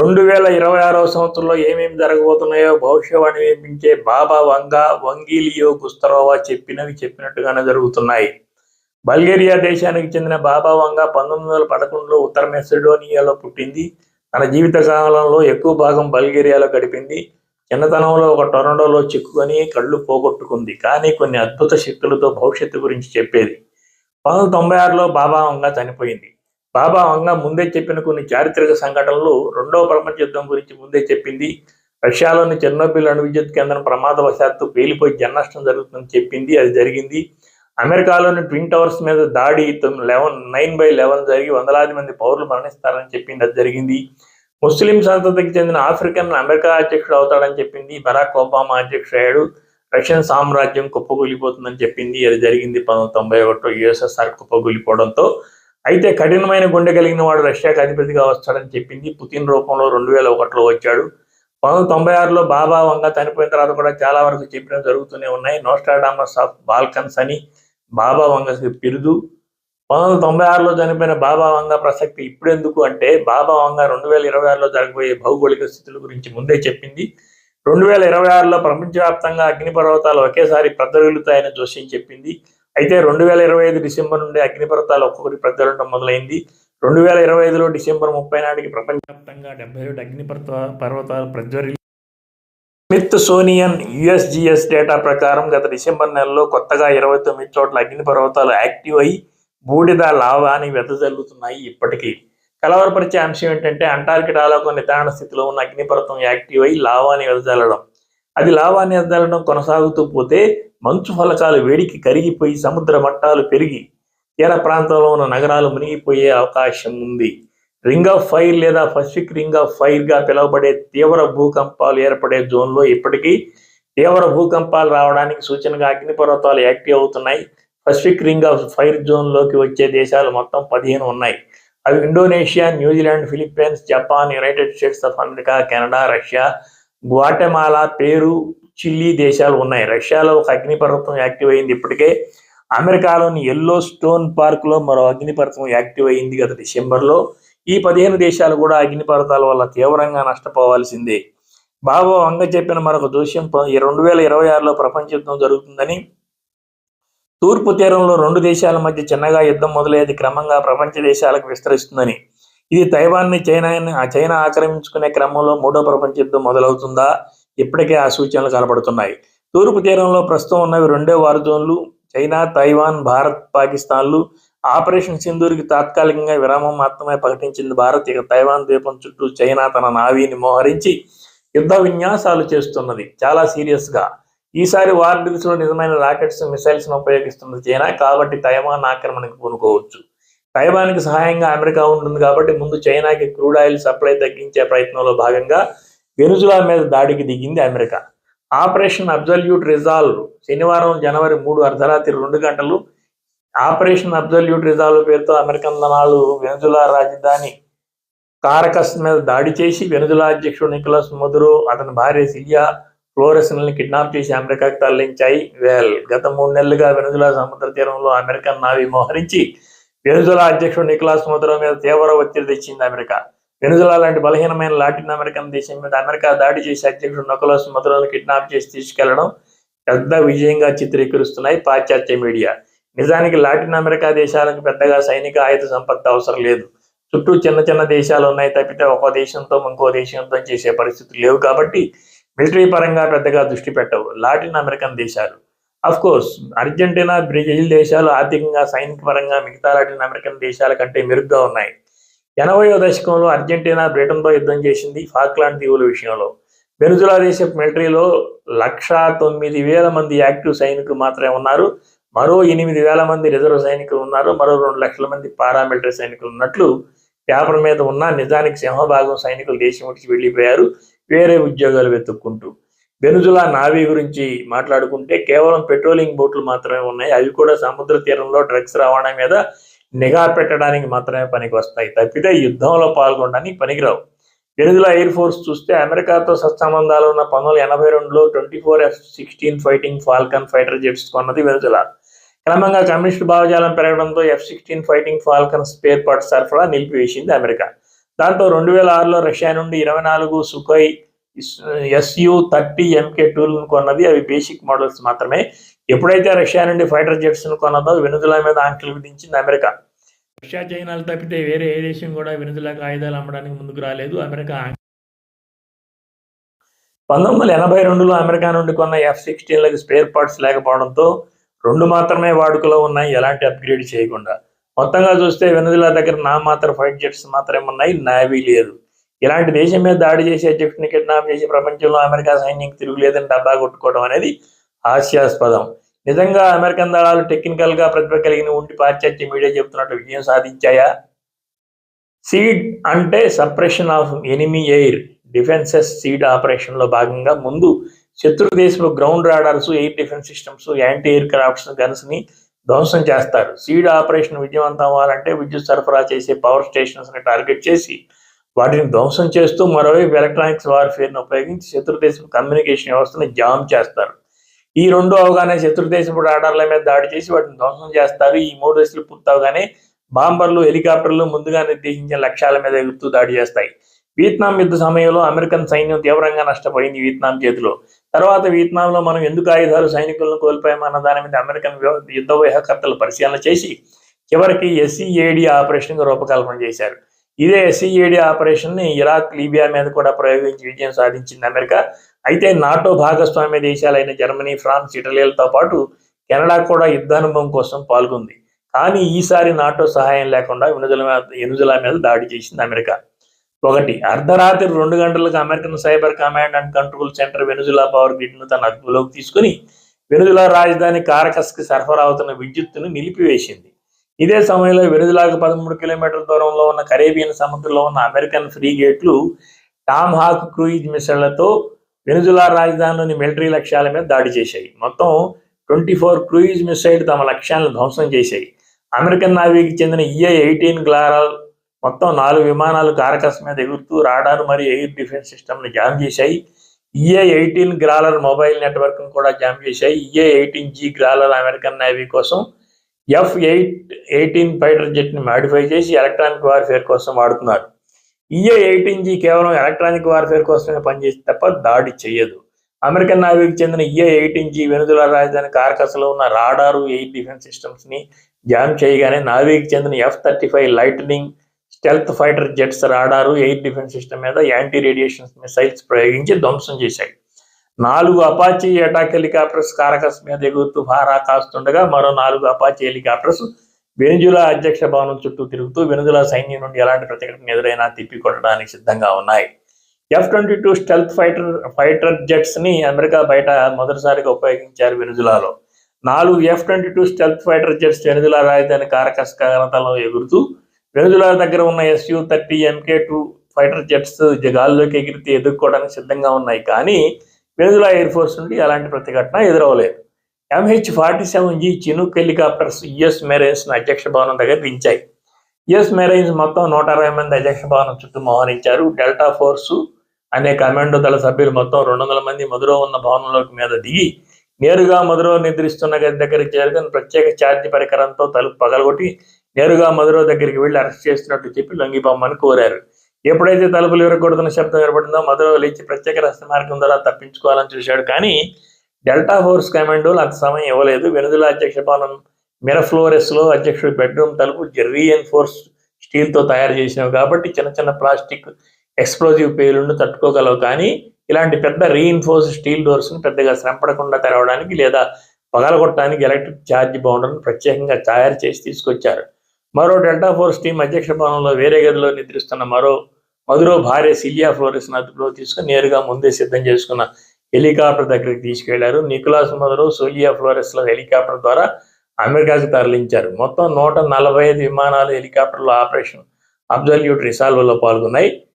రెండు వేల ఇరవై ఆరవ సంవత్సరంలో ఏమేమి జరగబోతున్నాయో భవిష్యవాణి వేపించే బాబా వంగా వంగీలియో గుస్తరోవా చెప్పినవి చెప్పినట్టుగానే జరుగుతున్నాయి. బల్గేరియా దేశానికి చెందిన బాబా వంగ పంతొమ్మిది వందల పదకొండులో ఉత్తర మెసిడోనియాలో పుట్టింది. తన జీవిత కాలంలో ఎక్కువ భాగం బల్గేరియాలో గడిపింది. చిన్నతనంలో ఒక టొరండోలో చిక్కుకొని కళ్ళు పోగొట్టుకుంది. కానీ కొన్ని అద్భుత శక్తులతో భవిష్యత్తు గురించి చెప్పేది. పంతొమ్మిది వందల తొంభై ఆరులో బాబా వంగ చనిపోయింది. బాబా ముందే చెప్పిన కొన్ని చారిత్రక సంఘటనలు రెండవ ప్రపంచ యుద్ధం గురించి ముందే చెప్పింది. రష్యాలోని చెన్నోబిల్ అణు విద్యుత్ కేంద్రం ప్రమాదవశాత్తు పేలిపోయి జననష్టం జరుగుతుందని చెప్పింది. అది జరిగింది. అమెరికాలోని ట్విన్ టవర్స్ మీద దాడి లెవెన్ నైన్ బై లెవెన్ జరిగి వందలాది మంది పౌరులు మరణిస్తారని చెప్పింది. అది జరిగింది. ముస్లిం సంతతికి చెందిన ఆఫ్రికన్ అమెరికా అధ్యక్షుడు అవుతాడని చెప్పింది. బరాక్ ఒబామా అధ్యక్షుడు అయ్యాడు. రష్యన్ సామ్రాజ్యం కుప్పకూలిపోతుందని చెప్పింది. అది జరిగింది పంతొమ్మిది తొంభై ఒకటిలో. యుఎస్ఎస్ఆర్ కుప్పకూలిపోవడంతో అయితే కఠినమైన గుండె కలిగిన వాడు రష్యాకు అధిపతిగా వస్తాడని చెప్పింది పుతిన్ రూపంలో రెండు వేల ఒకటిలో వచ్చాడు. పంతొమ్మిది తొంభై ఆరులో బాబా వంగ చనిపోయిన తర్వాత కూడా చాలా వరకు చెప్పిన జరుగుతూనే ఉన్నాయి. నోస్టాడామస్ ఆఫ్ బాల్కన్స్ అని బాబా వంగకి పిరుదు. పంతొమ్మిది తొంభై ఆరులో చనిపోయిన బాబా వంగ ప్రసక్తి ఇప్పుడు ఎందుకు అంటే బాబా వంగ రెండు వేల ఇరవై ఆరులో జరగబోయే భౌగోళిక స్థితుల గురించి ముందే చెప్పింది. రెండు వేల ఇరవై ఆరులో ప్రపంచవ్యాప్తంగా అగ్నిపర్వతాలు ఒకేసారి ప్రద్దలుగుతాయని జోషిని చెప్పింది. అయితే రెండు వేల ఇరవై ఐదు డిసెంబర్ నుండి అగ్నిపర్వతాలు ఒక్కొక్కటి ప్రద్దలడం మొదలైంది. రెండు వేల ఇరవై ఐదులో డిసెంబర్ ముప్పై నాటికి ప్రపంచవ్యాప్తంగా డెబ్బై ఏడు అగ్నిపర్వత పర్వతాలు ప్రజ్వరి స్మిత్ సోనియన్ యుఎస్జిఎస్ డేటా ప్రకారం గత డిసెంబర్ నెలలో కొత్తగా ఇరవై తొమ్మిది చోట్ల అగ్నిపర్వతాలు యాక్టివ్ అయి బూడిద లావా అని వెదజల్లుతున్నాయి ఇప్పటికీ. కలవరపరిచే అంశం ఏంటంటే అంటార్కిటాలో ఒక నిదాన స్థితిలో ఉన్న అగ్నిపర్వతం యాక్టివ్ అయి లావాని వెదజల్లడం. అది లాభాన్ని వెదజల్లడం కొనసాగుతూ పోతే మంచు ఫలకాలు వేడికి కరిగిపోయి సముద్ర మట్టాలు పెరిగి తీర ప్రాంతంలో ఉన్న నగరాలు మునిగిపోయే అవకాశం ఉంది. రింగ్ ఆఫ్ ఫైర్ లేదా పసిఫిక్ రింగ్ ఆఫ్ ఫైర్గా పిలువబడే తీవ్ర భూకంపాలు ఏర్పడే జోన్లో ఇప్పటికీ తీవ్ర భూకంపాలు రావడానికి సూచనగా అగ్నిపర్వతాలు యాక్టివ్ అవుతున్నాయి. పసిఫిక్ రింగ్ ఆఫ్ ఫైర్ జోన్లోకి వచ్చే దేశాలు మొత్తం పదిహేను ఉన్నాయి. అవి Indonesia New Zealand Philippines Japan United States of America Canada Russia Guatemala Peru Chile దేశాలు ఉన్నాయి. రష్యాలో ఒక అగ్నిపర్వతం యాక్టివ్ అయింది. ఇప్పటికే అమెరికాలోని ఎల్లో స్టోన్ పార్క్లో మరో అగ్నిపర్వతం యాక్టివ్ అయింది గత డిసెంబర్లో. ఈ పదిహేను దేశాలు కూడా అగ్నిపర్వతాల వల్ల తీవ్రంగా నష్టపోవాల్సిందే. బాబా వంగ చెప్పిన మరొక దోషం రెండు వేల ఇరవై ఆరులో ప్రపంచ యుద్ధం జరుగుతుందని. తూర్పు తీరంలో రెండు దేశాల మధ్య చిన్నగా యుద్ధం మొదలయ్యేది క్రమంగా ప్రపంచ దేశాలకు విస్తరిస్తుందని. ఇది తైవాన్ని చైనా చైనా ఆక్రమించుకునే క్రమంలో మూడో ప్రపంచ యుద్ధం మొదలవుతుందా? ఇప్పటికే ఆ సూచనలు కనబడుతున్నాయి. తూర్పు తీరంలో ప్రస్తుతం ఉన్నవి రెండో వార్ జోన్లు చైనా తైవాన్ భారత్ పాకిస్తాన్లు. ఆపరేషన్ సింధూర్కి తాత్కాలికంగా విరామం మాత్రమే ప్రకటించింది భారత్. ఇక తైవాన్ ద్వీపం చుట్టూ చైనా తన నావీని మోహరించి యుద్ధ విన్యాసాలు చేస్తున్నది. చాలా సీరియస్గా ఈసారి వార్లో నిజమైన రాకెట్స్ మిసైల్స్ ఉపయోగిస్తున్నది చైనా. కాబట్టి తైవాన్ ఆక్రమణకు పూనుకోవచ్చు. తైవాన్కి సహాయంగా అమెరికా ఉంటుంది కాబట్టి ముందు చైనాకి క్రూడ్ ఆయిల్ సప్లై తగ్గించే ప్రయత్నంలో భాగంగా వెనుజులా మీద దాడికి దిగింది అమెరికా. ఆపరేషన్ అబ్జల్యూట్ రిజాల్వ్ శనివారం జనవరి మూడు అర్ధరాత్రి రెండు గంటలు ఆపరేషన్ అబ్జల్యూట్ రిజాల్వ్ పేరుతో అమెరికన్ దళాలు వెనుజులా రాజధాని కారకస్ మీద దాడి చేసి వెనుజులా అధ్యక్షుడు నికోలస్ మధురో అతని భార్య సిలియా ఫ్లోరెస్ని కిడ్నాప్ చేసి అమెరికాకు తరలించాయి. వెల్ గత మూడు నెలలుగా వెనుజులా సముద్ర తీరంలో అమెరికన్ నావీ మోహరించి వెనుజులా అధ్యక్షుడు నికోలాస్ మధురో మీద తీవ్ర ఒత్తిడి తెచ్చింది అమెరికా. వెనుజులా లాంటి బలహీనమైన లాటిన్ అమెరికన్ దేశం మీద అమెరికా దాడి చేసి అధ్యక్షుడు నికోలాస్ మధురోను కిడ్నాప్ చేసి తీసుకెళ్ళడం పెద్ద విజయంగా చిత్రీకరిస్తున్నాయి పాశ్చాత్య మీడియా. నిజానికి లాటిన్ అమెరికా దేశాలకు పెద్దగా సైనిక ఆయుధ సంపత్తి అవసరం లేదు. చుట్టూ చిన్న చిన్న దేశాలు ఉన్నాయి తప్పితే ఒక దేశంతో ఇంకో దేశంతో చేసే పరిస్థితులు లేవు కాబట్టి మిలిటరీ పరంగా పెద్దగా దృష్టి పెట్టవు. లాటిన్ అమెరికన్ దేశాలు కోర్స్ అర్జెంటీనా బ్రెజిల్ దేశాలు ఆర్థికంగా సైనిక పరంగా మిగతా లాటిన్ అమెరికన్ దేశాల కంటే మెరుగ్గా ఉన్నాయి. ఎనభైవ దశకంలో అర్జెంటీనా బ్రిటన్తో యుద్ధం చేసింది ఫాక్లాండ్ దీవుల విషయంలో. వెనుజులా దేశ మిలిటరీలో లక్షా తొమ్మిది వేల మంది యాక్టివ్ సైనికులు మాత్రమే ఉన్నారు. మరో ఎనిమిది వేల మంది రిజర్వ్ సైనికులు ఉన్నారు. మరో రెండు లక్షల మంది పారామిలిటరీ సైనికులు ఉన్నట్లు పేపర్ మీద ఉన్న నిజానికి సింహభాగం సైనికులు దేశం విడిచి వెళ్ళిపోయారు. వేరే ఉద్యోగాలు వెతుక్కుంటూ. వెనుజులా నావీ గురించి మాట్లాడుకుంటే కేవలం పెట్రోలింగ్ బోట్లు మాత్రమే ఉన్నాయి. అవి కూడా సముద్ర తీరంలో డ్రగ్స్ రవాణా మీద నిఘా పెట్టడానికి మాత్రమే పనికి వస్తాయి. తప్పితే యుద్ధంలో పాల్గొనడానికి పనికిరావు. వెనుజులా ఎయిర్ ఫోర్స్ చూస్తే అమెరికాతో సత్సంబంధాలు ఉన్న పంతొమ్మిది ఎనభై రెండులో twenty four F sixteen fighting falcon fighter jets కొన్నది వెనుజులా. క్రమంగా కమ్యూనిస్ట్ భావజాలం పెరగడంతో F sixteen fighting falcon spare part సరఫరా నిలిపివేసింది అమెరికా. దాంతో రెండు వేల ఆరులో రష్యా నుండి ఇరవై నాలుగు సుఖోయ్ ఎస్యు థర్టీ ఎంకే టూలను కొన్నది. అవి బేసిక్ మోడల్స్ మాత్రమే. ఎప్పుడైతే రష్యా నుండి ఫైటర్ జెట్స్ను కొన్నదో వెనుజులా మీద ఆంక్షలు విధించింది అమెరికా. రష్యా చైనాలు తప్పితే వేరే ఏ దేశం కూడా వెనుజులాకు ఆయుధాలు అమ్మడానికి ముందుకు రాలేదు. అమెరికా పంతొమ్మిది వందల ఎనభై రెండులో అమెరికా నుండి కొన్న ఎఫ్ సిక్స్టీన్లకు స్పేర్ పార్ట్స్ లేకపోవడంతో రెండు మాత్రమే వాడుకలో ఉన్నాయి. ఎలాంటి అప్గ్రేడ్ చేయకుండా. మొత్తంగా చూస్తే వెనుజులా దగ్గర నా మాత్రం ఫైట్ జెట్స్ మాత్రమే ఉన్నాయి. నావీ లేదు. ఇలాంటి దేశం మీద దాడి చేసి అధ్యక్షుడిని కిడ్నాప్ చేసి ప్రపంచంలో అమెరికా సైన్యం తిరుగులేదని డబ్బా కొట్టుకోవడం అనేది హాస్యాస్పదం. నిజంగా అమెరికన్ దళాలు టెక్నికల్గా ప్రతిభ కలిగిన ఉండి పాశ్చాత్య మీడియా చెబుతున్నట్టు విజయం సాధించాయా? సీడ్ అంటే suppression of enemy air defences SEAD ఆపరేషన్లో భాగంగా ముందు శత్రు దేశంలో ground radars air defence systems anti air crafts గన్స్ని ధ్వంసం చేస్తారు. సీడ్ ఆపరేషన్ విజయవంతం అవ్వాలంటే విద్యుత్ సరఫరా చేసే పవర్ స్టేషన్స్ని టార్గెట్ చేసి వాటిని ధ్వంసం చేస్తూ మరోవైపు ఎలక్ట్రానిక్స్ వార్ఫేర్ను ఉపయోగించి శత్రు దేశం కమ్యూనికేషన్ వ్యవస్థను జామ్ చేస్తారు. ఈ రెండు అవగానే శత్రుదేశపు రాడార్ల మీద దాడి చేసి వాటిని ధ్వంసం చేస్తారు. ఈ మూడు దశలు పూర్తవగానే బాంబర్లు హెలికాప్టర్లు ముందుగా నిర్దేశించిన లక్ష్యాల మీద ఎగురుతూ దాడి చేస్తాయి. వియత్నాం యుద్ధ సమయంలో అమెరికన్ సైన్యం తీవ్రంగా నష్టపోయింది వియత్నాం చేతిలో. తర్వాత వియత్నాంలో మనం ఎందుకు ఆయుధాలు సైనికులను కోల్పోయామన్న దాని మీద అమెరికన్ యుద్ధ వ్యూహకర్తలు పరిశీలన చేసి చివరికి ఎస్సీఏడి ఆపరేషన్ రూపకల్పన చేశారు. ఇదే ఎస్సీఏడి ఆపరేషన్ని ఇరాక్ లీబియా మీద కూడా ప్రయోగించి విజయం సాధించింది అమెరికా. అయితే నాటో భాగస్వామ్య దేశాలైన జర్మనీ ఫ్రాన్స్ ఇటలీలతో పాటు కెనడా కూడా యుద్ధానుభవం కోసం పాల్గొంది. కానీ ఈసారి నాటో సహాయం లేకుండా వెనుజుల మీద వెనుజులా మీద దాడి చేసింది అమెరికా. ఒకటి అర్ధరాత్రి రెండు గంటలకు American cyber command and control centre Venezuela power గ్రిడ్ను తన అదుపులోకి తీసుకుని వెనుజులా రాజధాని కారకస్కి సరఫరా అవుతున్న విద్యుత్తును నిలిపివేసింది. ఇదే సమయంలో వెనుజులాకు పదమూడు కిలోమీటర్ల దూరంలో ఉన్న కరేబియన్ సముద్రంలో ఉన్న అమెరికన్ ఫ్రీగేట్లు టామ్ హాక్ క్రూయిజ్ మిషన్లతో వెనుజులా రాజధానిలోని మిలిటరీ లక్ష్యాల మీద దాడి చేశాయి. మొత్తం ట్వంటీ ఫోర్ క్రూయిజ్ మిసైల్ తమ లక్ష్యాలను ధ్వంసం చేశాయి. అమెరికన్ నావీకి చెందిన ఈఏ ఎయిటీన్ గ్లారాల్ మొత్తం నాలుగు విమానాలు కారకస్ మీద ఎగురుతూ రాడార్ మరియు ఎయిర్ డిఫెన్స్ సిస్టమ్ని జామ్ చేశాయి. EA eighteen Growler mobile network కూడా జామ్ చేశాయి. EA eighteen G Growler American navy కోసం ఎఫ్ ఎయిట్ ఎయిటీన్ ఫైటర్ జెట్ని మాడిఫై చేసి ఎలక్ట్రానిక్ వార్ఫేర్ కోసం వాడుతున్నారు ఈఏ ఎయిటీన్ జీ కేవలం ఎలక్ట్రానిక్ వార్ఫేర్ కోసమే పనిచేసి తప్ప దాడి చేయదు అమెరికన్ నావీకి చెందిన ఈఏ ఎయిటీన్ జీ వెనుజులా రాజధాని కార్కస్లో ఉన్న రాడారు ఎయిర్ డిఫెన్స్ సిస్టమ్స్ని జామ్ చేయగానే నావీకి చెందిన F thirty five lightning stealth fighter jets radar air defence system మీద యాంటీ రేడియేషన్ మిసైల్స్ ప్రయోగించి ధ్వంసం చేశాయి. నాలుగు అపాచీ అటాక్ హెలికాప్టర్స్ కారకస్ మీద ఎగురుతూ భారా కాస్తుండగా మరో నాలుగు అపాచీ హెలికాప్టర్స్ వెనుజులా అధ్యక్ష భవనం చుట్టూ తిరుగుతూ వెనుజులా సైన్యం నుండి ఎలాంటి ప్రతిఘటన ఎదురైనా తిప్పి కొట్టడానికి సిద్ధంగా ఉన్నాయి. F twenty two stealth fighter fighter జెట్స్ని America బయట మొదటిసారిగా ఉపయోగించారు వెనుజులాలో నాలుగు F twenty two stealth fighter jets Venezuela రాజధాని కారకస్ కారతలో ఎగురుతూ వెనుజులా దగ్గర ఉన్న SU thirty MK two fighter jets గాల్లోకి ఎగిరితే ఎదుర్కోవడానికి సిద్ధంగా ఉన్నాయి. కానీ వెనుజులా ఎయిర్ ఫోర్స్ నుండి అలాంటి ప్రతిఘటన ఎదురవలేదు. MH forty seven G Chinook helicopters US marines అధ్యక్ష భవనం దగ్గర దించాయి. యుఎస్ మెరైన్స్ మొత్తం నూట అరవై మంది అధ్యక్ష భవనం చుట్టూ మోహరించారు. డెల్టా ఫోర్సు అనే కమాండో దళ సభ్యులు మొత్తం రెండు వందల మంది మధురో ఉన్న భవనంలోకి మీద దిగి నేరుగా మధురో నిద్రిస్తున్న గది దగ్గరికి చేరుకుని ప్రత్యేక ఛార్జ్ పరికరంతో తలుపు పగలగొట్టి నేరుగా మధురో దగ్గరికి వెళ్ళి అరెస్ట్ చేస్తున్నట్టు చెప్పి లొంగిపోమ్మని కోరారు. ఎప్పుడైతే తలుపులు విరగొడుతున్న శబ్దం ఏర్పడిందో మధురలో లేచి ప్రత్యేక రహస్య మార్గం ద్వారా తప్పించుకోవాలని చూశాడు. కానీ డెల్టా ఫోర్స్ కమాండోలు అంత సమయం ఇవ్వలేదు. వెనుజులా అధ్యక్ష భవనం మిరఫ్లోరెస్లో అధ్యక్షుడి బెడ్రూమ్ తలుపు జెర్రీ స్టీల్తో తయారు చేసినవి కాబట్టి చిన్న చిన్న ప్లాస్టిక్ ఎక్స్ప్లోజివ్ పేలును తట్టుకోగలవు. కానీ ఇలాంటి పెద్ద రీఇన్ఫోర్స్ స్టీల్ డోర్స్ని పెద్దగా శ్రమపడకుండా తెరవడానికి లేదా పగలగొట్టడానికి ఎలక్ట్రిక్ ఛార్జ్ బౌండర్ను ప్రత్యేకంగా తయారు చేసి తీసుకొచ్చారు. మరో డెల్టా ఫోర్స్ టీం అధ్యక్ష భవనంలో వేరే గదిలో నిద్రిస్తున్న మరో మధురో భార్య సిలియా ఫ్లోరెస్ అదుపులో తీసుకుని నేరుగా ముందే సిద్ధం చేసుకున్న హెలికాప్టర్ దగ్గరికి తీసుకెళ్ళారు. నికోలాస్ మధురో సోలియా ఫ్లోరెస్లో హెలికాప్టర్ ద్వారా అమెరికాకు తరలించారు. మొత్తం నూట నలభై ఐదు విమానాలు హెలికాప్టర్ల ఆపరేషన్ అబ్జల్యూట్ రిసాల్వ్లో పాల్గొన్నాయి.